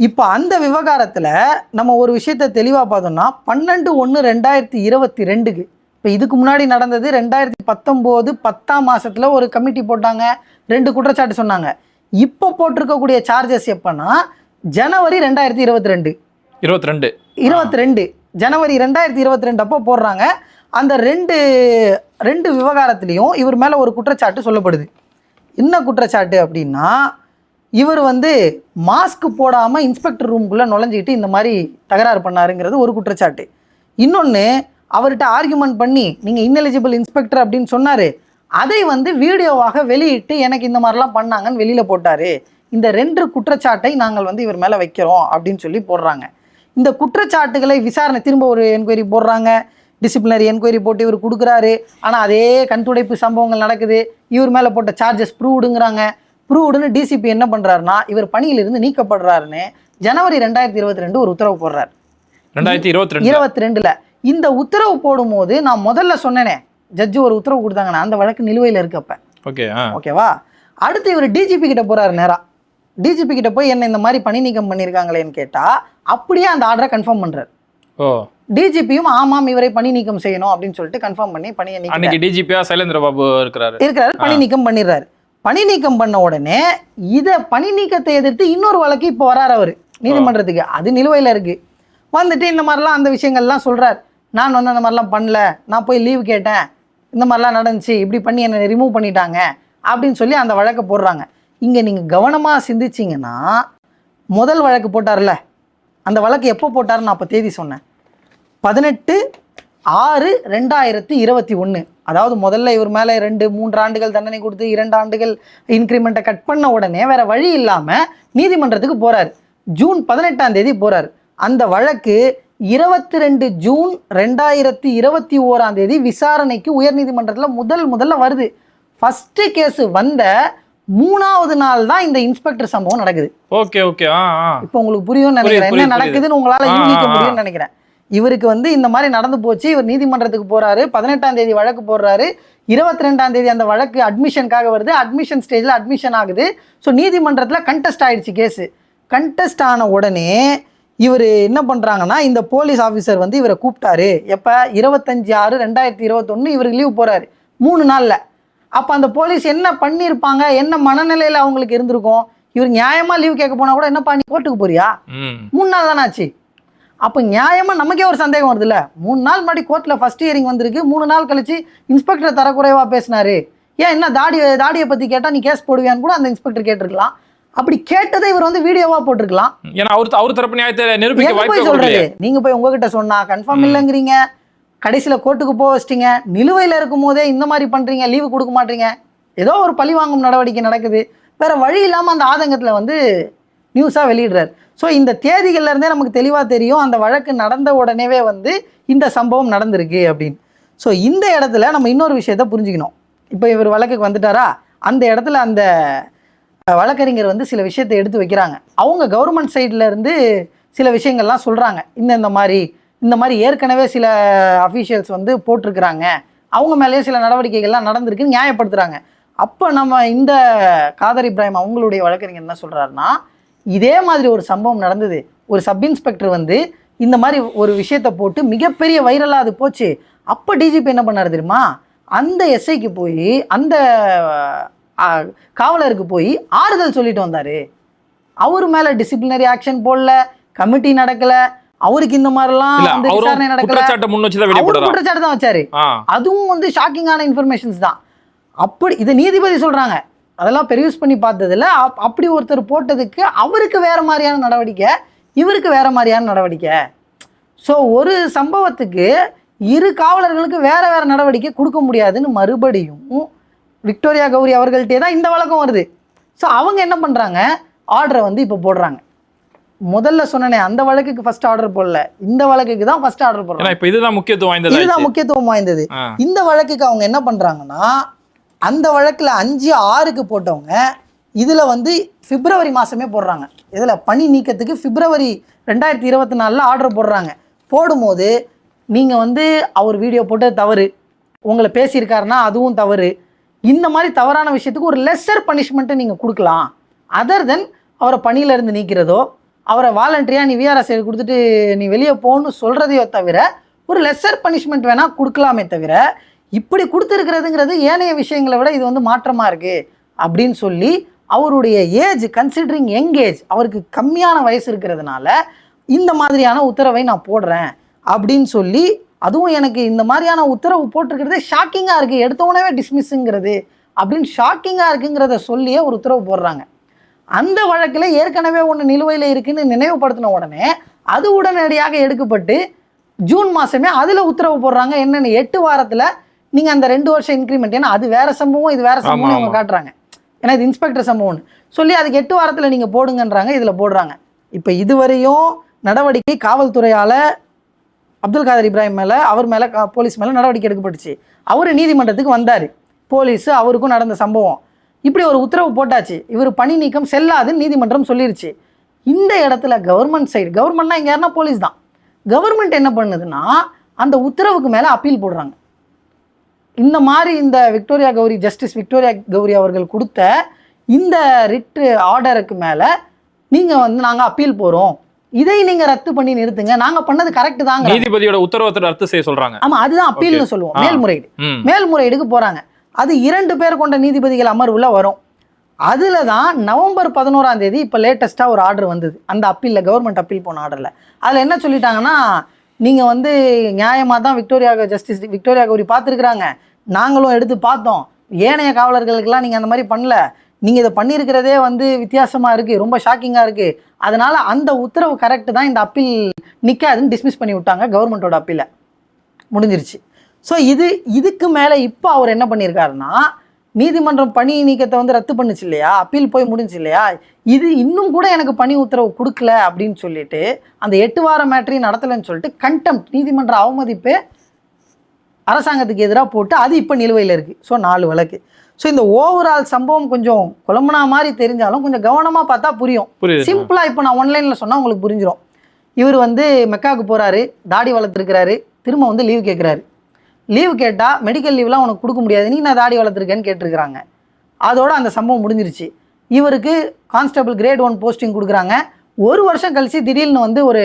இப்போ அந்த விவகாரத்தில் நம்ம ஒரு விஷயத்தை தெளிவாக பார்த்தோம்னா பன்னெண்டு ஒன்று ரெண்டாயிரத்தி இருபத்தி ரெண்டுக்கு இப்போ இதுக்கு முன்னாடி நடந்தது ரெண்டாயிரத்தி பத்தொம்போது பத்தாம் மாசத்துல ஒரு கமிட்டி போட்டாங்க. ரெண்டு குற்றச்சாட்டு சொன்னாங்க. இப்போ போட்டிருக்கக்கூடிய சார்ஜஸ் எப்போன்னா ஜனவரி ரெண்டாயிரத்தி இருபத்தி ரெண்டு. இருபத்தி ரெண்டு. இருபத்தி ரெண்டு. ஜனவரி ரெண்டாயிரத்தி இருபத்தி ரெண்டு அப்போ போடுறாங்க. அந்த ரெண்டு ரெண்டு விவகாரத்துலேயும் இவர் மேலே ஒரு குற்றச்சாட்டு சொல்லப்படுது. என்ன குற்றச்சாட்டு அப்படின்னா இவர் வந்து மாஸ்க் போடாமல் இன்ஸ்பெக்டர் ரூம்குள்ளே நுழைஞ்சிக்கிட்டு இந்த மாதிரி தகராறு பண்ணாருங்கிறது ஒரு குற்றச்சாட்டு. இன்னொன்று அவர்கிட்ட ஆர்கியூமெண்ட் பண்ணி நீங்கள் இன்எலிஜிபிள் இன்ஸ்பெக்டர் அப்படின்னு சொன்னார். அதை வந்து வீடியோவாக வெளியிட்டு எனக்கு இந்த மாதிரிலாம் பண்ணாங்கன்னு வெளியில் போட்டார். இந்த ரெண்டு குற்றச்சாட்டை நாங்கள் வந்து இவர் மேலே வைக்கிறோம் அப்படின்னு சொல்லி போடுறாங்க. இந்த குற்றச்சாட்டுகளை விசாரணை திரும்ப ஒரு என்கொயரி போடுறாங்க. டிசிப்ளினரி என்கொயரி போட்டு இவர் கொடுக்குறாரு. ஆனால் அதே கண்துடைப்பு சம்பவங்கள் நடக்குது. இவர் மேலே போட்ட சார்ஜஸ் ப்ரூவ்டுங்கிறாங்க ப்ரூவ்டுன்னு டிசிபி என்ன பண்ணுறாருன்னா இவர் பணியிலிருந்து நீக்கப்படுறாருன்னு ஜனவரி ரெண்டாயிரத்தி இருபத்தி ரெண்டு ஒரு உத்தரவு போடுறாரு. ரெண்டாயிரத்தி இருபத்தி ரெண்டு இருபத்தி ரெண்டுல. இந்த உத்தரவு போடும்போது நான் முதல்ல சொன்னேனே ஜட்ஜு ஒரு உத்தரவு கொடுத்தாங்கண்ணா அந்த வழக்கு நிலுவையில் இருக்கு அப்ப ஓகே ஓகேவா அடுத்து இவர் டிஜிபி கிட்ட போறாரு நேரா. டிஜிபி கிட்ட போய் என்ன இந்த மாதிரி பணி நீக்கம் பண்ணியிருக்காங்களேன்னு கேட்டா அப்படியே அந்த ஆர்டரை கன்ஃபார்ம் பண்றாரு. ஓ. டிஜிபியும் ஆமாம் இவரை பணி நீக்கம் செய்யணும் அப்படின்னு சொல்லிட்டு கன்ஃபார்ம் பண்ணி பணியை நீக்க அன்னைக்கு டிஜிபியா சைலேந்திர பாபு இருக்கிறாரு. இருக்கிறாரு பணி நீக்கம் பண்ணிடுறாரு. பணி நீக்கம் பண்ண உடனே இதை பணி நீக்கத்தை எதிர்த்து இன்னொரு வழக்கு இப்போ வராரு அவர் நீதிமன்றத்துக்கு. அது நிலுவையில் இருக்கு. வந்துட்டு இந்த மாதிரிலாம் அந்த விஷயங்கள்லாம் சொல்றார். நான் வந்து அந்த மாதிரிலாம் பண்ணல. நான் போய் லீவ் கேட்டேன். இந்த மாதிரிலாம் நடந்துச்சு. இப்படி பண்ணி என்னை ரிமூவ் பண்ணிட்டாங்க. அப்படின்னு சொல்லி அந்த வழக்கை போடுறாங்க. இங்கே நீங்கள் கவனமாக சிந்திச்சிங்கன்னா முதல் வழக்கு போட்டார்ல. அந்த வழக்கு எப்போ போட்டார் நான் அப்போ தேதி சொன்னேன். பதினெட்டு ஆறு ரெண்டாயிரத்தி இருபத்தி ஒன்று அதாவது முதல்ல இவர் மேலே ரெண்டு மூன்று ஆண்டுகள் தண்டனை கொடுத்து இரண்டு ஆண்டுகள் இன்க்ரிமெண்ட்டை கட் பண்ண உடனே வேறு வழி இல்லாமல் நீதிமன்றத்துக்கு போகிறார் ஜூன் பதினெட்டாம் தேதி போகிறார் அந்த வழக்கு இருபத்தி ரெண்டு ஜூன் ரெண்டாயிரத்தி இருபத்தி ஓராம் தேதி விசாரணைக்கு உயர்நீதிமன்றத்தில் முதல் முதல்ல வருது. ஃபஸ்ட்டு கேஸ் வந்த மூணாவது நாள் தான் இந்த இன்ஸ்பெக்டர் சம்பவம் நடக்குது. Okay okay. இப்போ உங்களுக்கு புரியும்னு நினைக்கிறேன். என்ன. நடக்குதுன்னு உங்களால யூகிக்க. முடியும்னு நினைக்கிறேன். இவருக்கு வந்து இந்த மாதிரி நடந்து போச்சு. இவர் நீதிமன்றத்துக்கு போறாரு. பதினெட்டாம் தேதி வழக்கு போடுறாரு. இருபத்தி ரெண்டாம் தேதி அந்த வழக்கு அட்மிஷனுக்காக வருது. அட்மிஷன் ஸ்டேஜில் அட்மிஷன் ஆகுது. ஸோ நீதிமன்றத்தில் கண்டெஸ்ட் ஆயிடுச்சு கேஸு கண்டெஸ்ட் ஆன உடனே இவர் என்ன பண்ணுறாங்கன்னா இந்த போலீஸ் ஆஃபீஸர் வந்து இவரை கூப்பிட்டாரு. எப்போ? இருபத்தஞ்சு ஆறு ரெண்டாயிரத்தி இருபத்தொன்று இவருக்கு லீவ் போகிறாரு மூணு நாளில். அப்போ அந்த போலீஸ் என்ன பண்ணியிருப்பாங்க என்ன மனநிலையில் அவங்களுக்கு இருந்திருக்கும்? இவர் நியாயமாக லீவ் கேட்க போனால் கூட என்னப்பா நீ கோர்ட்டுக்கு போறியா? மூணு நாள் தானே ஆச்சு. அப்போ நியாயமாக நமக்கே ஒரு சந்தேகம் வருதுல்ல. மூணு நாள் முன்னாடி கோர்ட்டில் ஃபர்ஸ்ட் ஹியரிங் வந்திருக்கு. மூணு நாள் கழிச்சு இன்ஸ்பெக்டர் தரக்குறைவாக பேசினாரு. ஏன் என்ன தாடி தாடியை பற்றி கேட்டால் நீ கேஸ் போடுவியான்னு கூட அந்த இன்ஸ்பெக்டர் கேட்டிருக்கலாம். அப்படி கேட்டதை இவர் வந்து வீடியோவாக போட்டிருக்கலாம். ஏன்னா அவர் அவர் தரப்பு நியாயத்தை நிரூபிக்க வாய்ப்பே சொல்றது? நீங்க போய் உங்ககிட்ட சொன்னா கன்ஃபார்ம். இல்லைங்கிறீங்க. கடைசியில கோர்ட்டுக்கு போக வச்சிட்டீங்க. நிலுவையில இருக்கும் போதே இந்த மாதிரி பண்றீங்க லீவு கொடுக்க மாட்டீங்க. ஏதோ ஒரு பழி வாங்கும் நடவடிக்கை நடக்குது. வேற வழி இல்லாம அந்த ஆதங்கத்துல வந்து நியூஸா வெளியிடுறாரு. ஸோ இந்த தேதிகள்ல இருந்தே நமக்கு தெளிவா தெரியும் அந்த வழக்கு நடந்த உடனேவே வந்து இந்த சம்பவம் நடந்திருக்கு அப்படின்னு. ஸோ இந்த இடத்துல நம்ம இன்னொரு விஷயத்த புரிஞ்சுக்கணும். இப்போ இவர் வழக்குக்கு வந்துட்டாரா? அந்த இடத்துல அந்த வழக்கறிஞர் வந்து சில விஷயத்தை எடுத்து வைக்கிறாங்க. அவங்க கவர்மெண்ட் சைடுல இருந்து சில விஷயங்கள்லாம் சொல்கிறாங்க இந்த இந்த மாதிரி இந்த மாதிரி ஏற்கனவே சில அஃபீஷியல்ஸ் வந்து போட்டிருக்கிறாங்க. அவங்க மேலேயே சில நடவடிக்கைகள்லாம் நடந்திருக்குன்னு நியாயப்படுத்துகிறாங்க அப்போ நம்ம இந்த காதர் இப்ராஹிம் அவங்களுடைய வழக்கறிஞர் என்ன சொல்கிறாருன்னா இதே மாதிரி ஒரு சம்பவம் நடந்தது. ஒரு சப் இன்ஸ்பெக்டர் வந்து இந்த மாதிரி ஒரு விஷயத்தை போட்டு மிகப்பெரிய வைரலாக அது போச்சு. அப்போ டிஜிபி என்ன பண்ணார் தெரியுமா? அந்த எஸ்ஐக்கு போய் அந்த காவலருக்கு போய் ஆறுதல் சொல்லிட்டு வந்தாரு. அவர் மேல டிசிப்ளினரி ஆக்ஷன் போடல கமிட்டி நடக்கல அவருக்கு இந்த மாதிரிலாம் விசாரணை நடக்கல. குற்றச்சாட்டை தான் வச்சாரு. அதுவும் வந்து ஷாக்கிங்கான இன்ஃபர்மேஷன்ஸ் தான். அப்படி இது நீதிபதி சொல்றாங்க. அதெல்லாம் பெரியூஸ் பண்ணி பார்த்ததுல அப்- அப்படி ஒருத்தர் போட்டதுக்கு அவருக்கு வேற மாதிரியான நடவடிக்கை இவருக்கு வேற மாதிரியான நடவடிக்கை. ஸோ ஒரு சம்பவத்துக்கு இரு காவலர்களுக்கு வேற வேற நடவடிக்கை கொடுக்க முடியாதுன்னு மறுபடியும் விக்டோரியா கௌரி அவர்கள்ட்டே தான் இந்த வழக்கம் வருது. ஸோ அவங்க என்ன பண்றாங்க? ஆர்டரை வந்து இப்போ போடுறாங்க. முதல்ல சொன்னனே அந்த வழக்குக்கு ஃபர்ஸ்ட் ஆர்டர் போடல. இந்த வழக்குக்கு தான் ஃபர்ஸ்ட் ஆர்டர் போடுறாங்க. இப்ப இதுதான் முக்கியத்துவம் வாய்ந்தது இதுதான் முக்கியத்துவம் வாய்ந்தது. இந்த வழக்குக்கு அவங்க என்ன பண்றாங்கன்னா அந்த வழக்குல அஞ்சு ஆறுக்கு போட்டவங்க இதுல வந்து பிப்ரவரி மாசமே போடுறாங்க. இதுல பணி நீக்கத்துக்கு பிப்ரவரி ரெண்டாயிரத்தி இருபத்தி நாலுல ஆர்டர் போடுறாங்க. போடும்போது நீங்க வந்து அவர் வீடியோ போட்டது தவறு. உங்களை பேசியிருக்காருன்னா அதுவும் தவறு. இந்த மாதிரி தவறான விஷயத்துக்கு ஒரு லெஸ்ஸர் பனிஷ்மெண்ட்டை நீங்கள் கொடுக்கலாம். அதர் தென் அவரை பணியிலேருந்து நீக்கிறதோ அவரை வாலண்டரியாக நீ விஆர்எஸ் கொடுத்துட்டு நீ வெளியே போகணும்னு சொல்கிறதையோ தவிர ஒரு லெஸ்ஸர் பனிஷ்மெண்ட் வேணால் கொடுக்கலாமே தவிர இப்படி கொடுத்துருக்கிறதுங்கிறது ஏனைய விஷயங்களை விட இது வந்து மாற்றமாக இருக்குது அப்படின்னு சொல்லி அவருடைய ஏஜ் கன்சிடரிங் யங் ஏஜ் அவருக்கு கம்மியான வயசு இருக்கிறதுனால இந்த மாதிரியான உத்தரவை நான் போடுறேன் அப்படின்னு சொல்லி அதுவும் எனக்கு இந்த மாதிரியான உத்தரவு போட்டிருக்கிறதே ஷாக்கிங்காக இருக்குது எடுத்த உடனே டிஸ்மிஸ்ஸுங்கிறது அப்படின்னு ஷாக்கிங்காக இருக்குங்கிறத சொல்லியே ஒரு உத்தரவு போடுறாங்க. அந்த வழக்கில் ஏற்கனவே ஒன்று நிலுவையில் இருக்குன்னு நினைவுபடுத்தின உடனே அது உடனடியாக எடுக்கப்பட்டு ஜூன் மாதமே அதில் உத்தரவு போடுறாங்க. என்னென்னு எட்டு வாரத்தில் நீங்கள் அந்த ரெண்டு வருஷம் இன்க்ரிமெண்ட் ஏன்னா அது வேற சம்பவம் இது வேற சம்பவம் அவங்க. காட்டுறாங்க. ஏன்னா இது இன்ஸ்பெக்டர் சம்பவம்னு. சொல்லி அதுக்கு எட்டு வாரத்தில் நீங்கள் போடுங்கன்றாங்க இதில் போடுறாங்க. இப்போ இதுவரையும் நடவடிக்கை காவல்துறையால் அப்துல் காதர் இப்ராஹிம் மேலே அவர் மேலே போலீஸ் மேலே நடவடிக்கை எடுக்கப்பட்டுச்சு. அவர் நீதிமன்றத்துக்கு வந்தார். போலீஸு அவருக்கும் நடந்த சம்பவம். இப்படி ஒரு உத்தரவு போட்டாச்சு. இவர் பணி நீக்கம் செல்லாதுன்னு நீதிமன்றம் சொல்லிருச்சு. இந்த இடத்துல கவர்மெண்ட் சைடு கவர்மெண்ட்னா இங்கே யாருன்னா போலீஸ் தான். கவர்மெண்ட் என்ன பண்ணுதுன்னா அந்த உத்தரவுக்கு மேலே அப்பீல் போடுறாங்க. இந்த மாதிரி இந்த Victoria Gowri justice Victoria Gowri அவர்கள் கொடுத்த இந்த ரிட்டு ஆர்டருக்கு மேலே நீங்கள் வந்து நாங்கள் அப்பீல் போகிறோம் இதை நீங்கள் ரத்து பண்ணி நிறுத்துங்க. நாங்கள் பண்ணது கரெக்ட் தாங்க நீதிபதியோட உத்தரவத்தை ரத்து செய்ய சொல்றாங்க. ஆமா அதுதான் அப்பீல்னு சொல்லுவோம். மேல்முறையீடு. மேல்முறையீடுக்கு போறாங்க. அது இரண்டு பேர் கொண்ட நீதிபதிகள் அமர்வுல வரும். அதுல தான் நவம்பர் பதினோராம் தேதி இப்போ லேட்டஸ்ட்டாக ஒரு ஆர்டர் வந்தது. அந்த அப்பீலில் கவர்மெண்ட் அப்பீல் போன ஆர்டரில் அதில் என்ன சொல்லிட்டாங்கன்னா நீங்கள் வந்து நியாயமாக தான் விக்டோரியா ஜஸ்டிஸ் விக்டோரியா கௌரி பார்த்துருக்குறாங்க. நாங்களும் எடுத்து பார்த்தோம். ஏனைய காவலர்களுக்கெல்லாம் நீங்கள் அந்த மாதிரி பண்ணல. நீங்கள் இதை பண்ணியிருக்கிறதே வந்து வித்தியாசமாக இருக்குது ரொம்ப ஷாக்கிங்காக இருக்குது அதனால் அந்த உத்தரவு கரெக்டு தான் இந்த அப்பீல் நிற்காதுன்னு டிஸ்மிஸ் பண்ணி விட்டாங்க கவர்மெண்ட்டோட அப்பீலை முடிஞ்சிருச்சு. ஸோ இது இதுக்கு மேலே இப்போ அவர் என்ன பண்ணியிருக்காருன்னா நீதிமன்றம் பணி நீக்கத்தை வந்து ரத்து பண்ணுச்சு இல்லையா? அப்பீல் போய் முடிஞ்சு இல்லையா? இது இன்னும் கூட எனக்கு பணி உத்தரவு கொடுக்கல அப்படின்னு சொல்லிட்டு அந்த எட்டு வார மேட்ரி நடத்தலைன்னு சொல்லிட்டு கண்டெம்ட் நீதிமன்ற அவமதிப்பு அரசாங்கத்துக்கு எதிராக போட்டு அது இப்போ நிலுவையில் இருக்குது ஸோ நாலு வழக்கு. ஸோ இந்த ஓவரால் சம்பவம் கொஞ்சம் குழம்புனா மாதிரி தெரிஞ்சாலும் கொஞ்சம் கவனமாக பார்த்தா புரியும். சிம்பிளாக இப்போ நான் ஒன்லைனில் சொன்னால் உங்களுக்கு புரிஞ்சிடும் இவர் வந்து மெக்காவுக்கு போகிறாரு தாடி வளர்த்துருக்கிறாரு திரும்ப வந்து லீவ் கேட்குறாரு லீவ் கேட்டால் மெடிக்கல் லீவ்லாம் உனக்கு கொடுக்க முடியாது. நீ நான் தாடி வளர்த்துருக்கேன்னு கேட்டிருக்கிறாங்க. அதோட அந்த சம்பவம் முடிஞ்சிருச்சு. இவருக்கு கான்ஸ்டபிள் கிரேட் ஒன் போஸ்டிங் கொடுக்குறாங்க. ஒரு வருஷம் கழிச்சு திடீர்னு வந்து ஒரு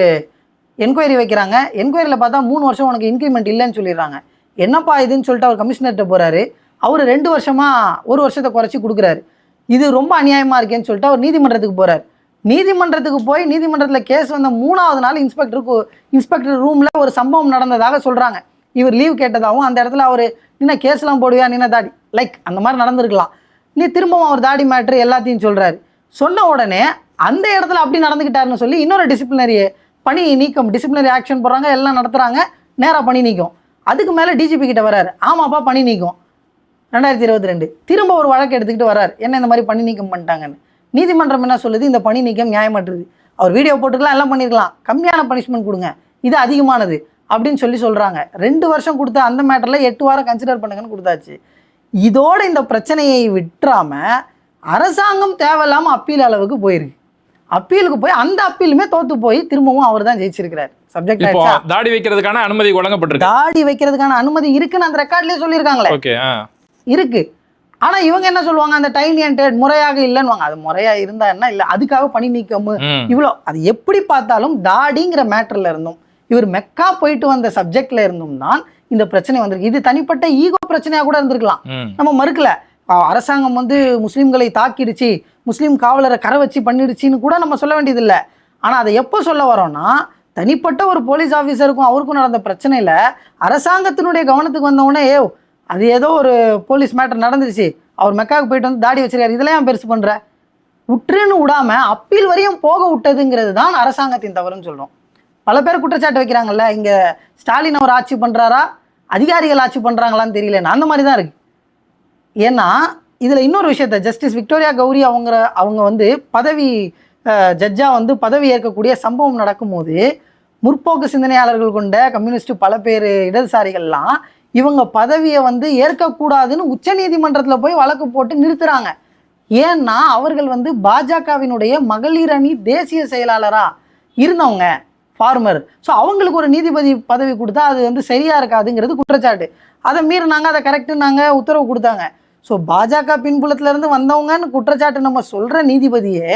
என்கொயரி வைக்கிறாங்க. என்கொயரியில் பார்த்தா மூணு வருஷம் உனக்கு இன்க்ரிமெண்ட் இல்லைன்னு சொல்லிடுறாங்க. என்னப்பா இதுன்னு சொல்லிட்டு அவர் கமிஷனர்கிட்ட போகிறாரு அவர் ரெண்டு வருஷமாக ஒரு வருஷத்தை குறைச்சி கொடுக்குறாரு. இது ரொம்ப அநியாயமாக இருக்கேன்னு சொல்லிட்டு அவர் நீதிமன்றத்துக்கு போகிறார் நீதிமன்றத்துக்கு போய் நீதிமன்றத்தில் கேஸ் வந்த மூணாவது நாள் இன்ஸ்பெக்டருக்கு இன்ஸ்பெக்டர் ரூமில் ஒரு சம்பவம் நடந்ததாக சொல்கிறாங்க இவர் லீவ் கேட்டதாகவும் அந்த இடத்துல அவர் நின்ன கேஸ்லாம் போடுவியா நின்ன தாடி? லைக் அந்த மாதிரி நடந்திருக்கலாம். நீ திரும்பவும் அவர் தாடி மேட்ரு எல்லாத்தையும் சொல்கிறாரு சொன்ன உடனே அந்த இடத்துல அப்படி நடந்துக்கிட்டாருன்னு சொல்லி இன்னொரு டிசிப்ளினரி பணி நீக்கம் டிசிப்ளினரி ஆக்ஷன் போடுறாங்க எல்லாம் நடத்துகிறாங்க நேராக பணி நீக்கம். அதுக்கு மேலே டிஜிபி கிட்ட வராரு. ஆமாப்பா பணி நீக்கம். ரெண்டாயிரத்தி இருபத்தி ரெண்டு. திரும்ப ஒரு வழக்கு எடுத்துக்கிட்டு வரார் என்ன இந்த மாதிரி பணி நீக்கம் பண்ணிட்டாங்கன்னு. நீதிமன்றம் என்ன சொல்லுது? இந்த பணி நீக்கம் நியாயமற்றது. அவர் வீடியோ போட்டுக்கலாம் எல்லாம் பண்ணியிருக்கலாம் கம்மியான பனிஷ்மெண்ட் கொடுங்க. இது அதிகமானது அப்படின்னு சொல்லி சொல்கிறாங்க ரெண்டு வருஷம் கொடுத்த அந்த மேட்டரில் எட்டு வாரம் கன்சிடர் பண்ணுங்கன்னு கொடுத்தாச்சு. இதோட இந்த பிரச்சனையை விட்டுறாம அரசாங்கம் தேவையில்லாமல் அப்பீல் அளவுக்கு போயிருக்கு. அப்பீலுக்கு போய் அந்த அப்பீலுமே தோத்து போய் திரும்பவும் அவர் தான் ஜெயிச்சிருக்கிறார். சப்ஜெக்ட் தாடி வைக்கிறதுக்கான அனுமதி வழங்கப்பட்டிருக்கு. தாடி வைக்கிறதுக்கான அனுமதி இருக்குன்னு அந்த ரெக்கார்ட்லயே சொல்லியிருக்காங்களே. ஓகே ஆ இருக்கு. ஆனா இவங்க என்ன சொல்லுவாங்க? அந்த அண்ட் முறையாக இல்லைன்னு அது முறையா இருந்தா என்ன இல்ல அதுக்காக பணி நீக்கம். இவ்வளோ அது எப்படி பார்த்தாலும் தாடிங்கிற மேட்டர்ல இருந்தும் இவர் மெக்கா போயிட்டு வந்த சப்ஜெக்ட்ல இருந்தும் தான் இந்த பிரச்சனை வந்திருக்கு. இது தனிப்பட்ட ஈகோ பிரச்சனையா கூட இருந்திருக்கலாம். நம்ம மறுக்கல. அரசாங்கம் வந்து முஸ்லீம்களை தாக்கிடுச்சு முஸ்லீம் காவலரை கரை வச்சு பண்ணிடுச்சின்னு கூட நம்ம சொல்ல வேண்டியதில்லை. ஆனால் அதை எப்போ சொல்ல வரோம்னா தனிப்பட்ட ஒரு போலீஸ் ஆஃபீஸருக்கும் அவருக்கும் நடந்த பிரச்சனையில் அரசாங்கத்தினுடைய கவனத்துக்கு வந்தவுடனே ஏ அது ஏதோ ஒரு போலீஸ் மேட்டர் நடந்துருச்சு. அவர் மெக்காவுக்கு போயிட்டு வந்து தாடி வச்சிருக்காரு. இதெல்லாம் ஏன் பெருசு பண்ணுற உற்றுன்னு விடாம அப்பீல் வரையும் போக விட்டதுங்கிறது தான் அரசாங்கத்தின் தவறுன்னு சொல்கிறோம் பல பேர் குற்றச்சாட்டு வைக்கிறாங்கல்ல இங்கே ஸ்டாலின் அவர் ஆட்சி பண்ணுறாரா அதிகாரிகள் ஆட்சி பண்ணுறாங்களான்னு தெரியல. அந்த மாதிரி தான் இருக்கு. ஏன்னா இதில் இன்னொரு விஷயத்த ஜஸ்டிஸ் விக்டோரியா கௌரி அவங்க அவங்க வந்து பதவி ஜட்ஜா வந்து பதவி ஏற்கக்கூடிய சம்பவம் நடக்கும்போது முற்போக்கு சிந்தனையாளர்கள் கொண்ட கம்யூனிஸ்ட் பல பேர் இடதுசாரிகள்லாம் இவங்க பதவியை வந்து ஏற்கக்கூடாதுன்னு உச்ச நீதிமன்றத்தில் போய் வழக்கு போட்டு நிறுத்துறாங்க. ஏன்னா அவர்கள் வந்து பாஜகவினுடைய மகளிர் அணி தேசிய செயலாளராக இருந்தவங்க ஃபார்மர் ஸோ அவங்களுக்கு ஒரு நீதிபதி பதவி கொடுத்தா அது வந்து சரியா இருக்காதுங்கிறது குற்றச்சாட்டு. அதை மீறினாங்க அதை கரெக்டுனாங்க உத்தரவு கொடுத்தாங்க. ஸோ பாஜக பின்புலத்திலேருந்து வந்தவங்கன்னு குற்றச்சாட்டு நம்ம சொல்கிற நீதிபதியே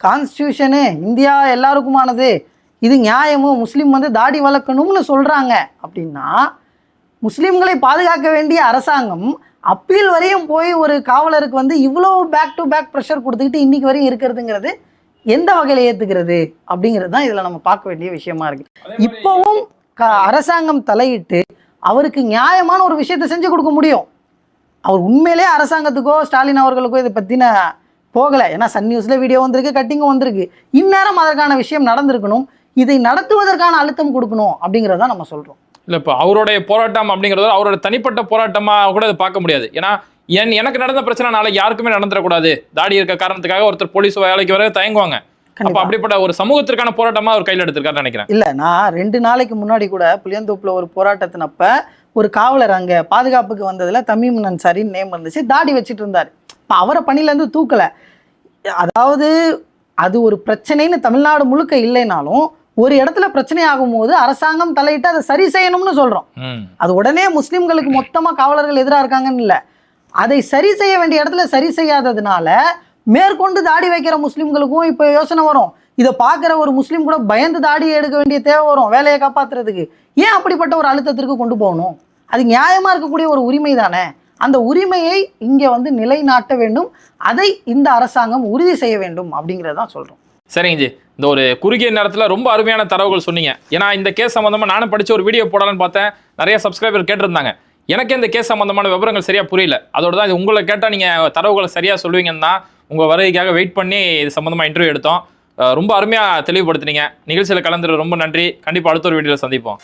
கான்ஸ்டியூஷனு இந்தியா எல்லாருக்குமானது. இது நியாயமும் முஸ்லீம் வந்து தாடி வளர்க்கணும்னு சொல்கிறாங்க அப்படின்னா முஸ்லிம்களை பாதுகாக்க வேண்டிய அரசாங்கம் அப்பீல் வரையும் போய் ஒரு காவலருக்கு வந்து இவ்வளோ பேக் டு பேக் ப்ரெஷர் கொடுத்துக்கிட்டு இன்னைக்கு வரையும் இருக்கிறதுங்கிறது எந்த வகையில் ஏற்றுக்கிறது அப்படிங்கிறது தான் இதில் நம்ம பார்க்க வேண்டிய விஷயமா இருக்கு. இப்போவும் க அரசாங்கம் தலையிட்டு அவருக்கு நியாயமான ஒரு விஷயத்தை செஞ்சு கொடுக்க முடியும். அவர் உண்மையிலே அரசாங்கத்துக்கோ ஸ்டாலின் அவர்களுக்கோ இதை பற்றின போகலை. ஏன்னா சன் நியூஸில் வீடியோ வந்திருக்கு கட்டிங்கும் வந்திருக்கு. இந்நேரம் அதற்கான விஷயம் நடந்திருக்கணும். இதை நடத்துவதற்கான அழுத்தம் கொடுக்கணும் அப்படிங்கிறத நம்ம சொல்கிறோம் இல்ல இப்போ அவருடைய போராட்டம் அப்படிங்கிறது அவரோட தனிப்பட்ட போராட்டமா கூட அதை பார்க்க முடியாது. ஏன்னா என் எனக்கு நடந்த பிரச்சனை நாளைக்கு யாருக்குமே நடந்துடக்கூடாது. தாடி இருக்க காரணத்துக்காக ஒருத்தர் போலீஸ் வேலைக்கு வர தயங்குவாங்க. அப்ப. அப்படிப்பட்ட ஒரு சமூகத்திற்கான போராட்டமா அவர் கையில் எடுத்திருக்காருன்னு நினைக்கிறேன். இல்லை நான் ரெண்டு நாளைக்கு முன்னாடி கூட புளியந்தோப்பில் ஒரு போராட்டத்தினப்ப ஒரு காவலர் அங்கே பாதுகாப்புக்கு வந்ததில் தமீம் அன்சாரின்னு நேம் இருந்துச்சு தாடி வச்சுட்டு இருந்தார். இப்போ அவரை பணியிலேருந்து தூக்கலை. அதாவது அது ஒரு பிரச்சனைன்னு தமிழ்நாடு முழுக்க இல்லைனாலும் ஒரு இடத்துல பிரச்சனை ஆகும்போது அரசாங்கம் தலையிட்டு அதை சரி செய்யணும்னு சொல்கிறோம் ம். அது உடனே முஸ்லிம்களுக்கு மொத்தமாக காவலர்கள் எதிராக இருக்காங்கன்னு இல்லை. அதை சரி செய்ய வேண்டிய இடத்துல சரி செய்யாததுனால மேற்கொண்டு தாடி வைக்கிற முஸ்லிம்களுக்கும் இப்போ யோசனை வரும். இதை பார்க்குற ஒரு முஸ்லீம் கூட பயந்து தாடி எடுக்க வேண்டிய தேவை வரும் வேலையை காப்பாத்துறதுக்கு. ஏன் அப்படிப்பட்ட ஒரு அழுத்தத்திற்கு கொண்டு போகணும்? அது நியாயமாக இருக்கக்கூடிய ஒரு உரிமை தானே. அந்த உரிமையை இங்கே வந்து நிலைநாட்ட வேண்டும். அதை இந்த அரசாங்கம் உறுதி செய்ய வேண்டும் அப்படிங்கிறத தான் சொல்கிறோம் சரிங்க ஜி. இந்த ஒரு குறுகிய நேரத்தில் ரொம்ப அருமையான தரவுகள் சொன்னீங்க. ஏன்னா இந்த கேஸ் சம்மந்தமாக நானும் படித்து ஒரு வீடியோ போடலான்னு பார்த்தேன். நிறைய சப்ஸ்கிரைபர் கேட்டிருந்தாங்க. எனக்கு இந்த கேஸ் சம்மந்தமான விவரங்கள் சரியாக புரியல. அதோட தான் இது உங்களை கேட்டால் நீங்கள் தரவுகளை சரியாக சொல்லுவீங்கன்னு தான் உங்கள் வருகைக்காக வெயிட் பண்ணி இது சம்மந்தமாக இன்டர்வியூ எடுத்தோம். ரொம்ப அருமையாக தெளிவுபடுத்துனீங்க. நிகழ்ச்சியில் கலந்துரு ரொம்ப நன்றி. கண்டிப்பாக அடுத்த ஒரு வீடியோவில் சந்திப்போம்.